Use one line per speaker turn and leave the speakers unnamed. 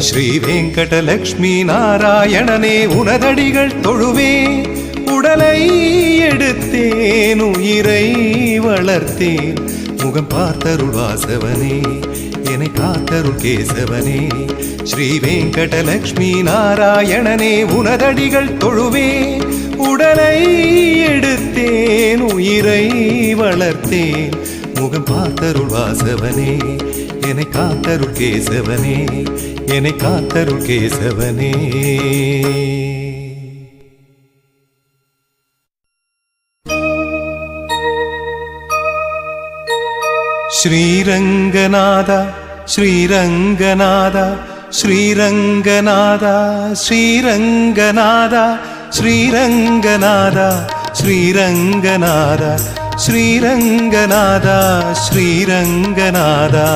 ஸ்ரீ வெங்கடலக்ஷ்மி நாராயணனே உனதடிகள் தொழுவே. உடலை எடுத்தேன் உயிரை வளர்த்தேன். முகம் பார்த்தருள் வாசவனே என்னை காத்தருள் கேசவனே. ஸ்ரீ வெங்கடலக்ஷ்மி நாராயணனே உனதடிகள் தொழுவே. உடலை எடுத்தேன் உயிரை வளர்த்தேன். முகம் பார்த்தருள் வாசவனே என்னை காத்தருள் கேசவனே என்னை காத்தருள் கேசவனே. ஸ்ரீரங்கநாதா ஸ்ரீரங்கநாதா ஸ்ரீரங்கநாதா ஸ்ரீரங்கநாதா ஸ்ரீரங்கநாதா. ஸ்ரீரங்கநாதா ஸ்ரீரங்கநாதா ஸ்ரீரங்கநாதா.